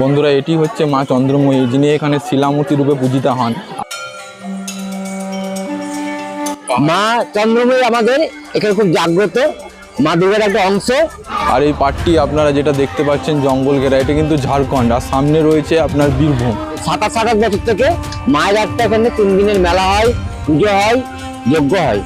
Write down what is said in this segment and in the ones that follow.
বন্ধুরা এটি হচ্ছে মা চন্দ্রময়ী যিনি এখানে শিলামূর্তি রূপে পূজিতা হন। মা চন্দ্রময়ী আমাদের এখানে খুব জাগ্রত মা দুর্গার একটা অংশ। আর এই পাটটি আপনারা যেটা দেখতে পাচ্ছেন জঙ্গল ঘেরা এটা কিন্তু ঝাড়খণ্ড। আর সামনে রয়েছে আপনার বীরভূম। সাতাশ আঠাশ বছর থেকে মায়ের একটা এখানে তিন দিনের মেলা হয় পুজো হয় যজ্ঞ হয়।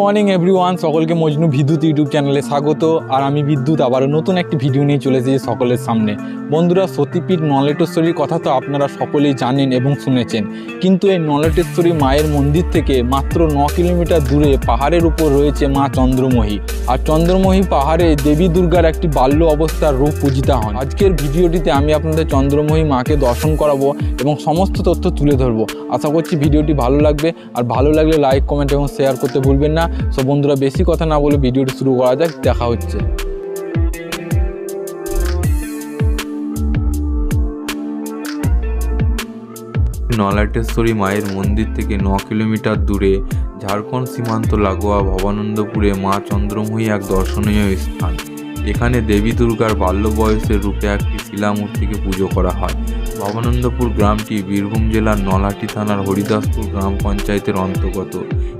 মর্নিং এভরিওয়ান, সকলকে মজনু বিদ্যুৎ ইউটিউব চ্যানেলে স্বাগত। আর আমি বিদ্যুৎ, আবারও নতুন একটি ভিডিও নিয়ে চলে এসেছি সকলের সামনে। বন্ধুরা, সতীপীঠ নলেটেশ্বরীর কথা তো আপনারা সকলেই জানেন এবং শুনেছেন। কিন্তু এই নলেটেশ্বরী মায়ের মন্দির থেকে মাত্র ন কিলোমিটার দূরে পাহাড়ের উপর রয়েছে মা চন্দ্রমোহী। আর চন্দ্রমোহী পাহাড়ে দেবী দুর্গার একটি বাল্য অবস্থার রূপ পূজিতা হন। আজকের ভিডিওটিতে আমি আপনাদের চন্দ্রমোহী মাকে দর্শন করাবো এবং সমস্ত তথ্য তুলে ধরবো। আশা করছি ভিডিওটি ভালো লাগবে। আর ভালো লাগলে লাইক, কমেন্ট এবং শেয়ার করতে ভুলবেন না। সো বন্ধুরা, বেশি কথা না বলে ভিডিওটি শুরু করা যাক, দেখা হচ্ছে। নলাটেশ্বরী মায়ের মন্দির থেকে ন কিলোমিটার দূরে ঝাড়খণ্ড সীমান্ত লাগোয়া ভবানন্দপুরে মা চন্দ্রময়ী এক দর্শনীয় স্থান। এখানে দেবী দুর্গার বাল্য বয়সের রূপে একটি শিলামূর্তিকে পুজো করা হয়। ভবানন্দপুর গ্রামটি বীরভূম জেলার নলাটি থানার হরিদাসপুর গ্রাম পঞ্চায়েতের অন্তর্গত।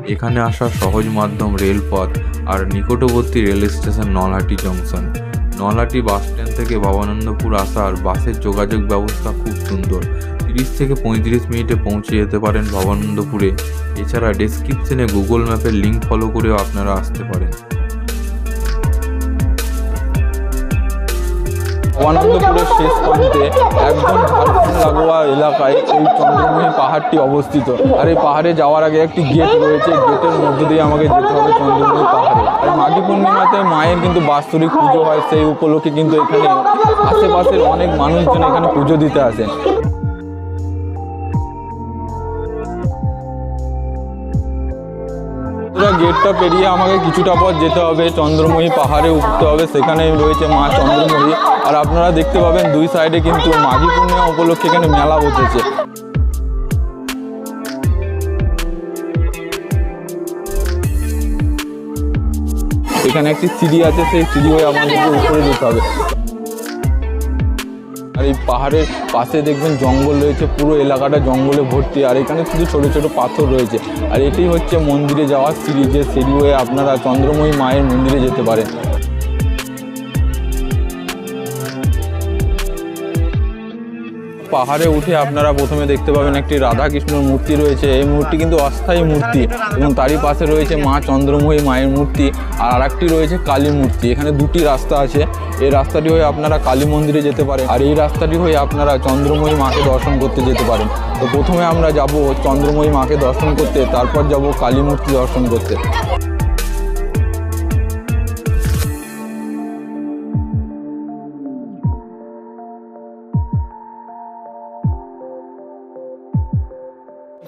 এখানে আসার সহজ মাধ্যম রেলপথ আর নিকটবর্তী rail station Nalhati junction. Nalhati bus stand থেকে ভবানন্দপুর আসার বাসের যোগাযোগ ব্যবস্থা খুব সুন্দর। তিরিশ থেকে পঁয়ত্রিশ মিনিটে পৌঁছে যেতে পারেন ভবানন্দপুরে। এছাড়া ডেসক্রিপশনে গুগল ম্যাপের লিঙ্ক ফলো করেও আপনারা আসতে পারেন। ভবানন্দপুরের শেষ প্রান্তে একদম লাগোয়া এলাকায় এই পাহাড়টি অবস্থিত। আর এই পাহাড়ে যাওয়ার আগে একটি গেট রয়েছে গেটের মধ্যে দিয়ে আমাকে যেতে হবে চন্দ্রমোহী পাহাড়ে। আর মাঘী পূর্ণিমাতে মায়ের কিন্তু বাৎসরিক পুজো হয়, সেই উপলক্ষে কিন্তু এখানে আশেপাশের অনেক মানুষজন এখানে পুজো দিতে আসেন। পুরো গেটটা পেরিয়ে আমাকে কিছুটা পথ যেতে হবে। চন্দ্রমোহী পাহাড়ে উঠতে হবে। সেখানে রয়েছে মা চন্দ্রমোহী আর আপনারা দেখতে পাবেন দুই সাইডে কিন্তু মাঘী পূর্ণিমা উপলক্ষে এখানে মেলা বসেছে। এখানে একটি সিঁড়ি আছে। সেই সিঁড়ি হয়ে আমাদেরকে উপরে যেতে হবে। এই পাহাড়ের পাশে দেখবেন জঙ্গল রয়েছে, পুরো এলাকাটা জঙ্গলে ভর্তি। আর এখানে শুধু ছোটো ছোটো পাথর রয়েছে। আর এটি হচ্ছে মন্দিরে যাওয়ার সিঁড়ি, যে সিঁড়ি হয়ে আপনারা চন্দ্রময়ী মায়ের মন্দিরে যেতে পারেন। পাহাড়ে উঠে আপনারা প্রথমে দেখতে পাবেন একটি রাধা কৃষ্ণর মূর্তি রয়েছে। এই মূর্তি কিন্তু অস্থায়ী মূর্তি এবং তারই পাশে রয়েছে মা চন্দ্রময়ী মায়ের মূর্তি আর আরেকটি রয়েছে কালী মূর্তি। এখানে দুটি রাস্তা আছে। এই রাস্তাটি হয়ে আপনারা কালী মন্দিরে যেতে পারেন আর এই রাস্তাটি হয়ে আপনারা চন্দ্রময়ী মাকে দর্শন করতে যেতে পারেন। তো প্রথমে আমরা যাব চন্দ্রময়ী মাকে দর্শন করতে, তারপর যাব কালী মূর্তি দর্শন করতে।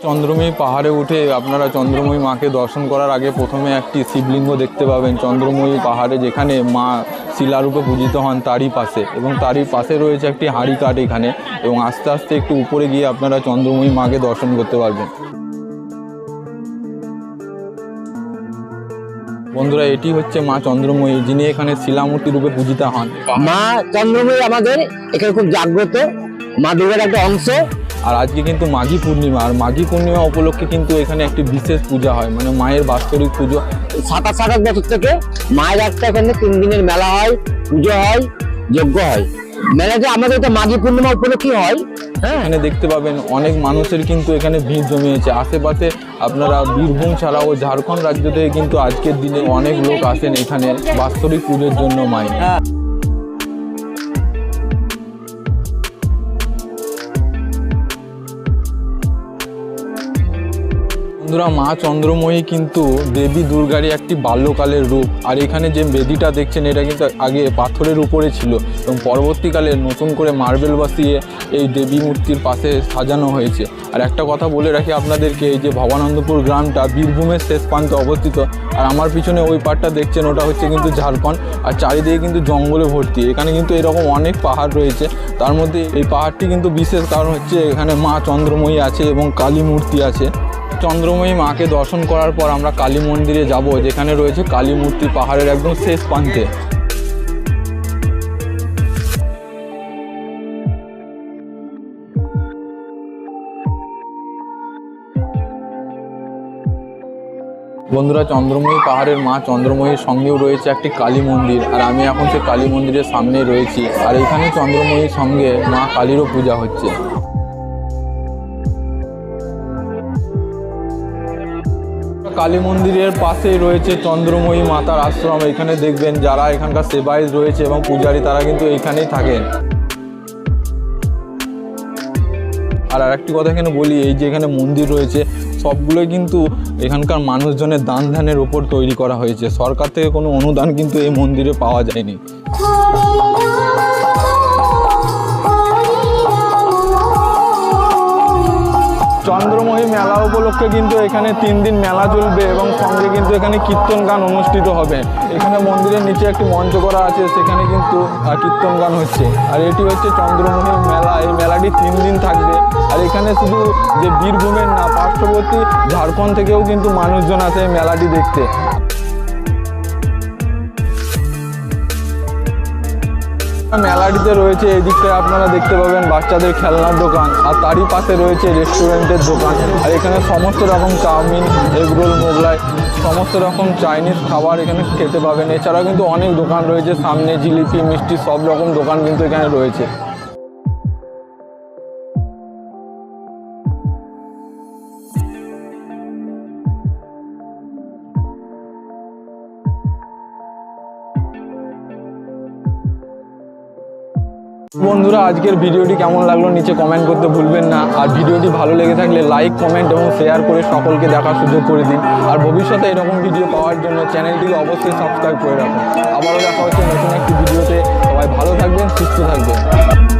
চন্দ্রময়ী পাহাড়ে উঠে আপনারা চন্দ্রময়ী মাকে দর্শন করার আগে প্রথমে একটি শিবলিঙ্গ দেখতে পাবেন। চন্দ্রময়ী পাহাড়ে যেখানে মা শিলারূপে পূজিত হন তারই পাশে এবং তারই পাশে রয়েছে একটি হাঁড়ি কাঠ এখানে এবং আস্তে আস্তে একটু উপরে গিয়ে আপনারা চন্দ্রময়ী মাকে দর্শন করতে পারবেন। বন্ধুরা, এটি হচ্ছে মা চন্দ্রময়ী যিনি এখানে শিলামূর্তি রূপে পূজিতা হন। মা চন্দ্রময়ী আমাদের এখানে খুব জাগ্রত। মা দুর্গার একটা অংশ। আর আজকে কিন্তু মাঘী পূর্ণিমা আর মাঘী পূর্ণিমা উপলক্ষে কিন্তু এখানে একটি বিশেষ পূজা হয় মানে মায়ের বাৎসরিক পুজো। সাতাশ আঠাশ বছর থেকে মায়ের একটা এখানে তিন দিনের মেলা হয় পুজো হয় যজ্ঞ হয়। মেলা যে আমাদের এটা মাঘী পূর্ণিমা উপলক্ষে হয় হ্যাঁ? এখানে দেখতে পাবেন অনেক মানুষের কিন্তু এখানে ভিড় জমিয়েছে। আশেপাশে আপনারা বীরভূম ছাড়াও ঝাড়খণ্ড রাজ্য থেকে কিন্তু আজকের দিনে অনেক লোক আসেন এখানে বাৎসরিক পুজোর জন্য মায়ের। বন্ধুরা মা চন্দ্রময়ী কিন্তু দেবী দুর্গারই একটি বাল্যকালের রূপ। আর এখানে যে বেদিটা দেখছেন, এটা কিন্তু আগে পাথরের উপরে ছিল এবং পরবর্তীকালে নতুন করে মার্বেল বসিয়ে এই দেবী মূর্তির পাশে সাজানো হয়েছে। আর একটা কথা বলে রাখি আপনাদেরকে, এই যে ভবানন্দপুর গ্রামটা বীরভূমের শেষ প্রান্তে অবস্থিত, আর আমার পিছনে ওই পাটটা দেখছেন, ওটা হচ্ছে কিন্তু ঝাড়খণ্ড, আর চারিদিকে কিন্তু জঙ্গলে ভর্তি। এখানে কিন্তু এরকম অনেক পাহাড় রয়েছে। তার মধ্যে এই পাহাড়টি কিন্তু বিশেষ কারণ হচ্ছে এখানে মা চন্দ্রময়ী আছে এবং কালী মূর্তি আছে। চন্দ্রময়ী মাকে দর্শন করার পর আমরা কালী মন্দিরে যাব, যেখানে রয়েছে কালী মূর্তি পাহাড়ের একদম শেষ প্রান্তে। বন্ধুরা, চন্দ্রময়ী পাহাড়ের মা চন্দ্রময়ীর সঙ্গেও রয়েছে একটি কালী মন্দির, আর আমি এখন সেই কালী মন্দিরের সামনে রয়েছি। আর এখানে চন্দ্রময়ীর সঙ্গে মা কালীরও পূজা হচ্ছে। কালী মন্দিরের পাশেই রয়েছে চন্দ্রময়ী মাতার আশ্রম। এখানে দেখবেন যারা এখানকার সেবায় রয়েছে এবং পূজারী, তারা কিন্তু এইখানেই থাকেন আর আরেকটি কথা এখানে বলি, এই যে এখানে মন্দির রয়েছে, সবগুলোই কিন্তু এখানকার মানুষজনের দান ধ্যানের উপর তৈরি করা হয়েছে। সরকার থেকে কোনো অনুদান কিন্তু এই মন্দিরে পাওয়া যায়নি। উপলক্ষে কিন্তু এখানে তিন দিন মেলা চলবে এবং সঙ্গে কিন্তু এখানে কীর্তন গান অনুষ্ঠিত হবে। এখানে মন্দিরের নিচে একটি মঞ্চ করা আছে, সেখানে কিন্তু কীর্তন গান হচ্ছে। আর এটি হচ্ছে চন্দ্রমোহন মেলা। এই মেলাটি তিন দিন থাকবে। আর এখানে শুধু যে বীরভূমের না, পার্শ্ববর্তী ঝাড়খণ্ড থেকেও কিন্তু মানুষজন আসে এই মেলাটি দেখতে। মেলাটিতে রয়েছে, এই দিকটায় আপনারা দেখতে পাবেন বাচ্চাদের খেলনার দোকান আর তারই পাশে রয়েছে রেস্টুরেন্টের দোকান। আর এখানে সমস্ত রকম চাউমিন এগরোল মোগলাই, সমস্ত রকম চাইনিজ খাবার এখানে খেতে পাবেন। এছাড়াও কিন্তু অনেক দোকান রয়েছে, সামনে জিলিপি, মিষ্টি, সব রকম দোকান কিন্তু এখানে রয়েছে। বন্ধুরা, আজকের ভিডিওটি কেমন লাগল নিচে কমেন্ট করতে ভুলবেন না। আর ভিডিওটি ভালো লেগে থাকলে লাইক কমেন্ট এবং শেয়ার করে সকলকে দেখার সুযোগ করে দিন। আর ভবিষ্যতে এরকম ভিডিও পাওয়ার জন্য চ্যানেলটিকে অবশ্যই সাবস্ক্রাইব করে রাখুন। আবারও দেখা হচ্ছে নতুন একটি ভিডিওতে সবাই ভালো থাকবেন, সুস্থ থাকবেন।